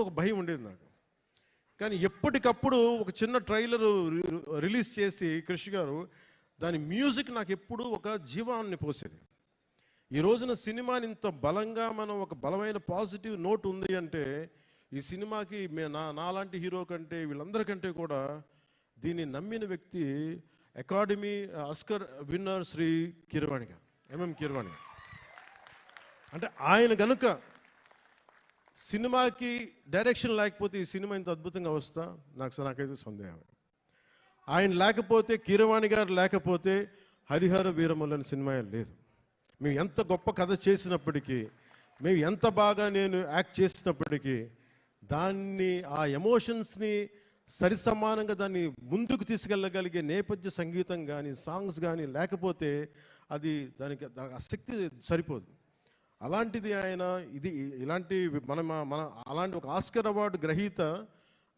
అప్పుడప్పుడు ఒక భయం ఉండేది నాకు. కానీ ఎప్పటికప్పుడు ఒక చిన్న ట్రైలర్ రిలీజ్ చేసి క్రిష్ గారు దాని మ్యూజిక్ నాకు ఎప్పుడు ఒక జీవాన్ని పోసేది. ఈ రోజున సినిమాని ఇంత బలంగా మనం ఒక బలమైన పాజిటివ్ నోట్ ఉంది అంటే ఈ సినిమాకి మే నా నాలాంటి హీరో కంటే వీళ్ళందరికంటే కూడా దీన్ని నమ్మిన వ్యక్తి academy Oscar winner Shri Keeravani గారు ఎంఎం కిరవాణి గారు. అంటే ఆయన కనుక సినిమాకి డైరెక్షన్ లేకపోతే ఈ సినిమా ఇంత అద్భుతంగా వస్తా? నాకు నాకైతే సందేహం ఆయన లేకపోతే కీరవాణి గారు లేకపోతే హరిహర వీరములు అనే సినిమా లేదు. మేము ఎంత గొప్ప కథ చేసినప్పటికీ మేము ఎంత బాగా నేను యాక్ట్ చేసినప్పటికీ దాన్ని ఆ ఎమోషన్స్ని సరిసమానంగా దాన్ని ముందుకు తీసుకెళ్ళగలిగే నేపథ్య సంగీతం కానీ సాంగ్స్ కానీ లేకపోతే అది దానికి దానికి ఆ శక్తి సరిపోదు. అలాంటిది ఆయన ఇది ఇలాంటి మన మన అలాంటి ఒక ఆస్కర్ అవార్డు గ్రహీత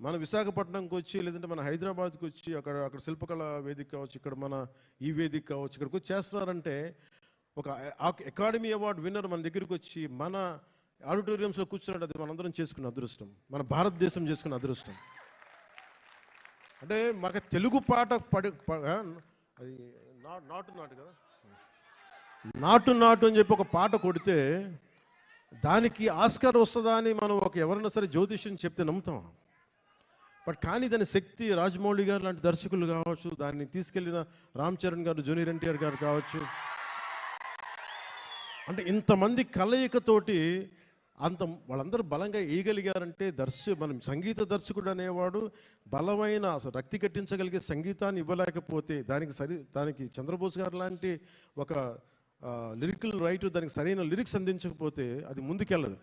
మన విశాఖపట్నంకి వచ్చి లేదంటే మన హైదరాబాద్కి వచ్చి అక్కడ అక్కడ శిల్పకళ వేదిక కావచ్చు ఇక్కడ మన ఈ వేదిక కావచ్చు ఇక్కడికి వచ్చి చేస్తున్నారంటే ఒక అకాడమీ అవార్డు విన్నర్ మన దగ్గరికి వచ్చి మన ఆడిటోరియంస్లో కూర్చున్నట్టు అది మనందరం చేసుకున్న అదృష్టం. మన భారతదేశం చేసుకున్న అదృష్టం. అంటే మాకు తెలుగు పాట పడి అది నా- నాటు నాటు కదా? నాటు నాటు అని చెప్పి ఒక పాట కొడితే దానికి ఆస్కార్ వస్తుందా అని మనం ఒక ఎవరైనా సరే జ్యోతిష్యం చెప్తే నమ్ముతాం. బట్ కానీ దాని శక్తి రాజమౌళి గారు లాంటి దర్శకులు కావచ్చు దాన్ని తీసుకెళ్ళిన రామ్ చరణ్ గారు జూనియర్ ఎన్టీఆర్ గారు కావచ్చు. అంటే ఇంతమంది కలయికతోటి అంత వాళ్ళందరూ బలంగా వేయగలిగారంటే దర్శ మనం సంగీత దర్శకుడు అనేవాడు బలమైన అసలు రక్తి కట్టించగలిగే సంగీతాన్ని ఇవ్వలేకపోతే దానికి సరి దానికి చంద్రబోస్ గారు లాంటి ఒక లిరికల్ రైటర్ దానికి సరైన లిరిక్స్ అందించకపోతే అది ముందుకెళ్ళదు.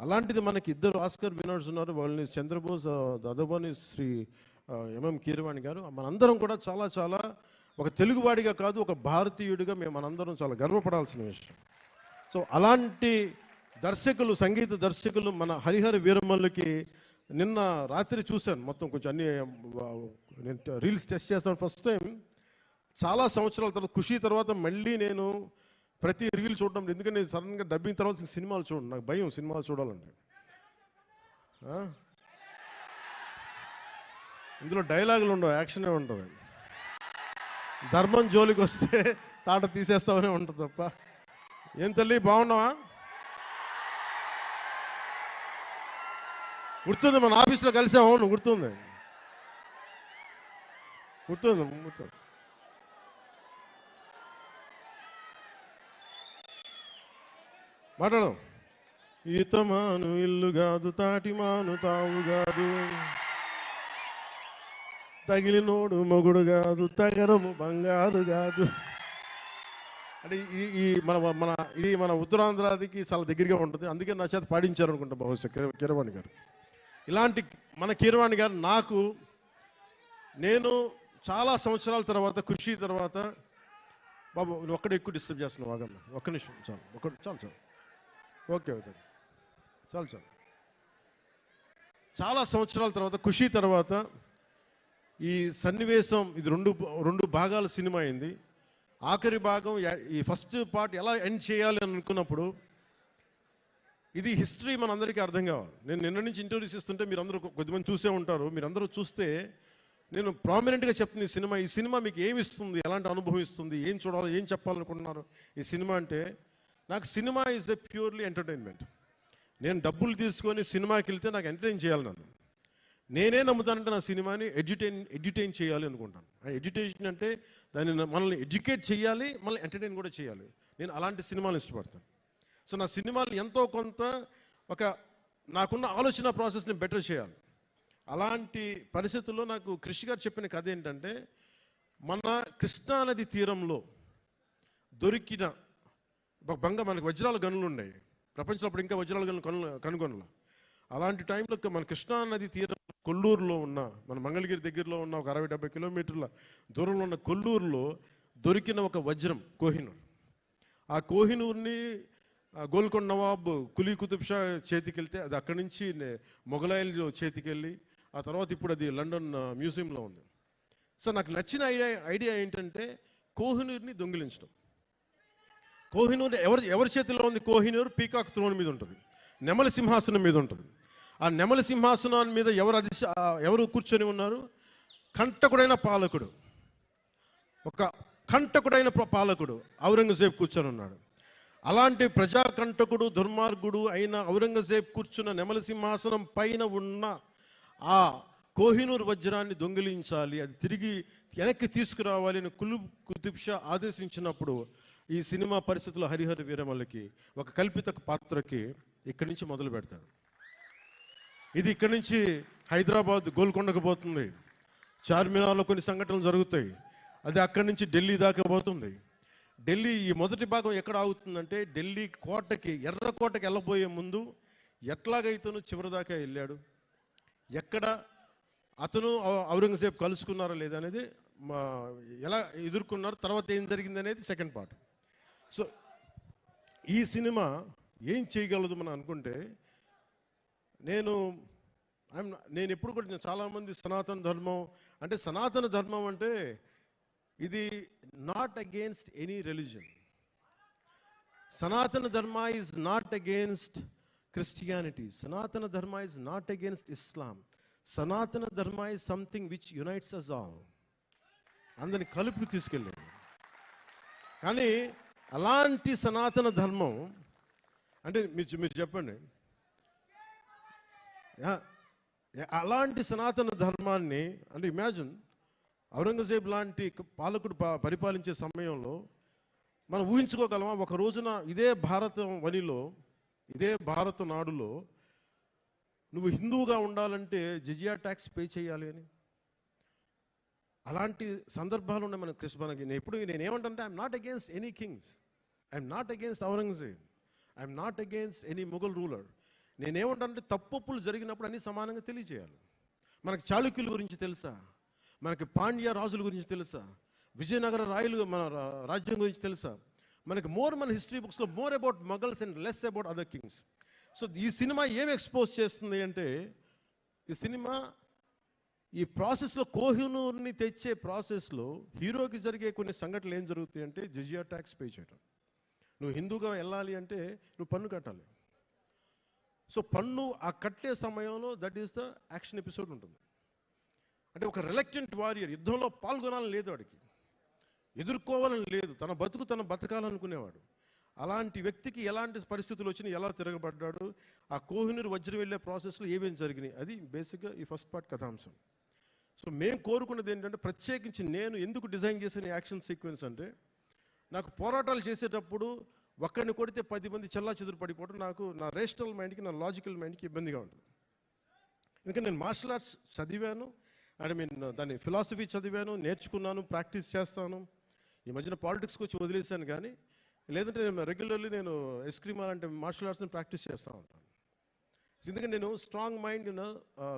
అలాంటిది మనకి ఇద్దరు ఆస్కర్ వినర్స్ ఉన్నారు. వాళ్ళని చంద్రబోస్ దదవాని శ్రీ ఎంఎం కీరవాణి గారు. మనందరం కూడా చాలా చాలా ఒక తెలుగువాడిగా కాదు ఒక భారతీయుడిగా మేము మనందరం చాలా గర్వపడాల్సిన విషయం. సో అలాంటి దర్శకులు సంగీత దర్శకులు మన హరిహర వీరమల్లుకి నిన్న రాత్రి చూశాను. మొత్తం కొంచెం అన్ని నేను రీల్స్ టెస్ట్ చేస్తాను ఫస్ట్ టైం. చాలా సంవత్సరాల తర్వాత ఖుషి తర్వాత మళ్ళీ నేను ప్రతి రీల్ చూడడం ఎందుకంటే నేను సడన్గా డబ్బింగ్ తర్వాత సినిమాలు చూడండి నాకు భయం సినిమాలు చూడాలంటే. ఇందులో డైలాగులు ఉండవు యాక్షనే ఉంటుంది ధర్మం జోలికి వస్తే తాట తీసేస్తామనే ఉంటుంది తప్ప. ఏం తల్లి బాగున్నావా? గుర్తుంది మన ఆఫీస్లో కలిసాం అవును గుర్తుంది. గుర్తుంది గుర్తుంది. మాట్లాడదాం. ఈతమాను ఇల్లు కాదు తాటిమాను తావు కాదు. తగిలినోడు మొగుడు కాదు తగరము బంగారు కాదు. అంటే ఈ ఈ మన మన ఇది మన ఉత్తరాంధ్రాదికి చాలా దగ్గరగా ఉంటుంది. అందుకే నా చేత పాడించారు అనుకుంటా బహుశా కిర- కిరవాణి గారు. ఇలాంటి మన కీరవాణి గారు నాకు నేను చాలా సంవత్సరాల తర్వాత కృషి తర్వాత బాబు ఒక్కడే ఎక్కువ డిస్టర్బ్ చేస్తున్నావు ఆగమ్మ. ఒక్క నిమిషం చాలు. ఒక్క చాలు చాలు. Okay okay. చాలు చాలు. చాలా సంవత్సరాల తర్వాత ఖుషి తర్వాత ఈ సన్నివేశం ఇది రెండు రెండు భాగాల సినిమా అయింది. ఆఖరి భాగం ఈ ఫస్ట్ పార్ట్ ఎలా ఎండ్ చేయాలి అని అనుకున్నప్పుడు ఇది హిస్టరీ మనందరికీ అర్థం కావాలి. నేను నిన్న నుంచి ఇంటర్వ్యూస్ ఇస్తుంటే మీరు అందరూ కొద్దిమంది చూసే ఉంటారు. మీరు అందరూ చూస్తే నేను ప్రామినెంట్గా చెప్తుంది ఈ సినిమా. ఈ సినిమా మీకు ఏమి ఇస్తుంది? ఎలాంటి అనుభవం ఇస్తుంది? ఏం చూడాలి? ఏం చెప్పాలనుకుంటున్నారు? ఈ సినిమా అంటే నాకు cinema is a purely entertainment నేను డబ్బులు తీసుకొని సినిమాకి వెళ్తే నాకు ఎంటర్టైన్ చేయాలి నన్ను. నేనే నమ్ముతానంటే నా సినిమాని ఎడ్యుటైన్ ఎడ్యుటైన్ చేయాలి అనుకుంటాను. ఆ ఎడ్యుటేషన్ అంటే దాన్ని మనల్ని ఎడ్యుకేట్ చేయాలి మళ్ళీ ఎంటర్టైన్ కూడా చేయాలి. నేను అలాంటి సినిమాలు ఇష్టపడతాను. సో నా సినిమాలు ఎంతో కొంత ఒక నాకున్న ఆలోచన ప్రాసెస్ని బెటర్ చేయాలి. అలాంటి పరిస్థితుల్లో నాకు కృషి గారు చెప్పిన కథ ఏంటంటే మన కృష్ణానది తీరంలో దొరికిన బంగ మనకి వజ్రాల గనులు ఉన్నాయి. ప్రపంచంలో అప్పుడు ఇంకా వజ్రాల గనులు కను కనుగొనలు. అలాంటి టైంలో మన కృష్ణా నది తీరం కొల్లూరులో ఉన్న మన మంగళగిరి దగ్గరలో ఉన్న ఒక అరవై డెబ్బై కిలోమీటర్ల దూరంలో ఉన్న కొల్లూరులో దొరికిన ఒక వజ్రం కోహినూర్. ఆ కోహినూర్ని గోల్కొండ నవాబ్ కులీ కుతుబ్ షా చేతికి వెళ్తే అది అక్కడి నుంచి నే- చేతికి వెళ్ళి ఆ తర్వాత ఇప్పుడు అది లండన్ మ్యూజియంలో ఉంది. సో నాకు నచ్చిన ఐడియా ఐడియా ఏంటంటే కోహినూర్ని దొంగిలించడం. కోహినూర్ ఎవరి ఎవరి చేతిలో ఉంది? కోహినూర్ పీకాక్ త్రోన్ మీద ఉంటుంది. నెమలి సింహాసనం మీద ఉంటుంది. ఆ నెమల సింహాసనాన్ని మీద ఎవరు అధి ఎవరు కూర్చొని ఉన్నారు? కంటకుడైన పాలకుడు. ఒక కంటకుడైన పాలకుడు ఔరంగజేబ్ కూర్చొని ఉన్నాడు. అలాంటి ప్రజాకంటకుడు దుర్మార్గుడు అయిన ఔరంగజేబ్ కూర్చున్న నెమల సింహాసనం పైన ఉన్న ఆ కోహినూర్ వజ్రాన్ని దొంగిలించాలి అది తిరిగి వెనక్కి తీసుకురావాలి అని కులు కుతుబ్ షా ఆదేశించినప్పుడు ఈ సినిమా పరిస్థితుల్లో హరిహర వీరమల్లకి ఒక కల్పిత పాత్రకి ఇక్కడి నుంచి మొదలు పెడతాడు ఇది ఇక్కడి నుంచి హైదరాబాద్ గోల్కొండకు పోతుంది. చార్మినార్లో కొన్ని సంఘటనలు జరుగుతాయి. అది అక్కడి నుంచి ఢిల్లీ దాకా పోతుంది. ఢిల్లీ ఈ మొదటి భాగం ఎక్కడ ఆగుతుందంటే ఢిల్లీ కోటకి ఎర్రకోటకి వెళ్ళబోయే ముందు ఎట్లాగైతేను చివరి దాకా వెళ్ళాడు? ఎక్కడ అతను ఔరంగజేబ్ కలుసుకున్నారా లేదా అనేది మా ఎలా ఎదుర్కొన్నారు? తర్వాత ఏం జరిగింది అనేది సెకండ్ పార్ట్ సో ఈ సినిమా ఏం చేయగలదు మనం అనుకుంటే నేను ఐమ్ నేను ఎప్పుడు కూడా చాలామంది సనాతన ధర్మం అంటే సనాతన ధర్మం అంటే ఇది నాట్ అగేన్స్ట్ ఎనీ రిలీజన్ సనాతన Dharma is not against Christianity సనాతన Dharma is not against Islam Sanatana Dharma is something which unites us all అందరిని కలుపుకు తీసుకెళ్ళేది కానీ అలాంటి సనాతన ధర్మం అంటే మీరు మీరు చెప్పండి. అలాంటి సనాతన ధర్మాన్ని అంటే ఇమాజిన్ ఔరంగజేబ్ లాంటి పాలకుడు పరిపాలించే సమయంలో మనం ఊహించుకోగలమా? ఒక రోజున ఇదే భారతం వనిలో ఇదే భారత నాడులో నువ్వు హిందువుగా ఉండాలంటే జిజియా ట్యాక్స్ పే చేయాలి అని. అలాంటి సందర్భాలు ఉన్నాయి మన క్రిస్ మనకి. ఎప్పుడు నేను I'm not against any kings I'm not against Aurangzeb I'm not against any Mughal ruler నేనేమంటానంటే తప్పులు జరిగినప్పుడు అన్ని సమానంగా తెలియజేయాలి. మనకు చాళుక్యుల గురించి తెలుసా? మనకి పాండ్య రాజుల గురించి తెలుసా? విజయనగర రాయలు మన రా- రాజ్యం గురించి తెలుసా? మనకి మోర్ మన హిస్టరీ బుక్స్లో more about Mughals and less about other kings so ఈ సినిమా ఏం ఎక్స్పోజ్ చేస్తుంది అంటే ఈ సినిమా ఈ ప్రాసెస్లో కోహినూర్ని తెచ్చే ప్రాసెస్లో హీరోకి జరిగే కొన్ని సంఘటనలు ఏం జరుగుతాయి అంటే జిజియా ట్యాక్స్ పే చేయడం నువ్వు హిందూగా వెళ్ళాలి అంటే నువ్వు పన్ను కట్టాలి. సో పన్ను ఆ కట్టే సమయంలో that is the action episode ఉంటుంది. అంటే ఒక రిలక్టెంట్ వారియర్ యుద్ధంలో పాల్గొనాలని లేదు వాడికి. ఎదుర్కోవాలని లేదు. తన బతుకు తన బతకాలనుకునేవాడు. అలాంటి వ్యక్తికి ఎలాంటి పరిస్థితులు వచ్చినాయి ఎలా తిరగబడ్డాడు? ఆ కోహినూరు వజ్రం వెళ్ళే ప్రాసెస్లో ఏమేమి జరిగినాయి? అది బేసిక్గా ఈ ఫస్ట్ పార్ట్ కథాంశం. సో మేము కోరుకున్నది ఏంటంటే ప్రత్యేకించి నేను ఎందుకు డిజైన్ చేసిన యాక్షన్ సీక్వెన్స్ అంటే నాకు పోరాటాలు చేసేటప్పుడు ఒక్కడిని కొడితే పది మంది చల్లా చెదురు పడిపోవడం నాకు నా రేషనల్ మైండ్కి నా లాజికల్ మైండ్కి ఇబ్బందిగా ఉంటుంది. ఎందుకంటే నేను మార్షల్ ఆర్ట్స్ చదివాను అండ్ మీన్ దాని ఫిలాసఫీ చదివాను నేర్చుకున్నాను ప్రాక్టీస్ చేస్తాను. ఈ మధ్యన పాలిటిక్స్కి వచ్చి వదిలేశాను కానీ లేదంటే నేను రెగ్యులర్లీ నేను ఎస్క్రీమ్ అంటే మార్షల్ ఆర్ట్స్ని ప్రాక్టీస్ చేస్తూ ఉంటాను. ఎందుకంటే నేను strong mind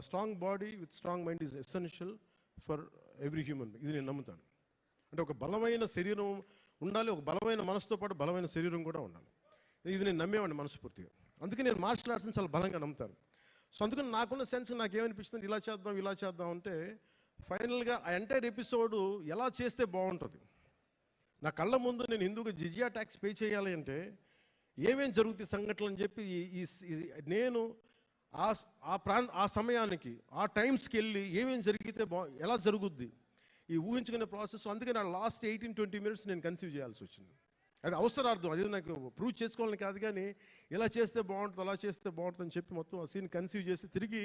strong body with strong mind is essential for every human ఇది నేను నమ్ముతాను. అంటే ఒక బలమైన శరీరం ఉండాలి. ఒక బలమైన మనసుతో పాటు బలమైన శరీరం కూడా ఉండాలి. ఇది నేను నమ్మేవాడిని మనస్ఫూర్తిగా. అందుకే నేను మార్షల్ ఆర్ట్స్ని చాలా బలంగా నమ్ముతాను. సో అందుకని నాకున్న సెన్స్ నాకేమనిపిస్తుంది? ఇలా చేద్దాం ఇలా చేద్దాం అంటే ఫైనల్గా ఆ ఎంటైర్ ఎపిసోడ్ ఎలా చేస్తే బాగుంటుంది? నా కళ్ళ ముందు నేను హిందూగా జిజియా ట్యాక్స్ పే చేయాలి అంటే ఏమేం జరుగుతాయి సంఘటనలు అని చెప్పి ఈ- నేను ఆ ఆ ప్రాంత ఆ సమయానికి ఆ టైమ్స్కి వెళ్ళి ఏమేం జరిగితే బా ఎలా జరుగుద్ది? ఈ ఊహించుకునే ప్రాసెస్ అందుకే నా లాస్ట్ ఎయిటీన్ ట్వంటీ మినిట్స్ నేను కన్సీవ్ చేయాల్సి వచ్చింది. అది అవసరార్థం అది నాకు ప్రూవ్ చేసుకోవాలని కాదు కానీ ఇలా చేస్తే బాగుంటుంది అలా చేస్తే బాగుంటుంది అని చెప్పి మొత్తం ఆ సీన్ కన్సీవ్ చేసి తిరిగి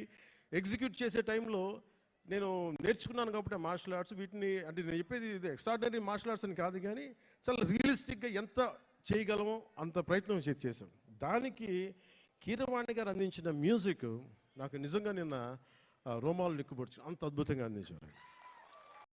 ఎగ్జిక్యూట్ చేసే టైంలో నేను నేర్చుకున్నాను కాబట్టి మార్షల్ ఆర్ట్స్ వీటిని అంటే నేను చెప్పేది ఇది ఎక్స్ట్రాడినరీ మార్షల్ ఆర్ట్స్ అని కాదు కానీ చాలా రియలిస్టిక్గా ఎంత చేయగలమో అంత ప్రయత్నం చేసాం చేశాం దానికి కీరవాణి గారు అందించిన మ్యూజిక్ నాకు నిజంగా నిన్న రోమాలు నిక్కుపొడుచు అంత అద్భుతంగా అందించారు.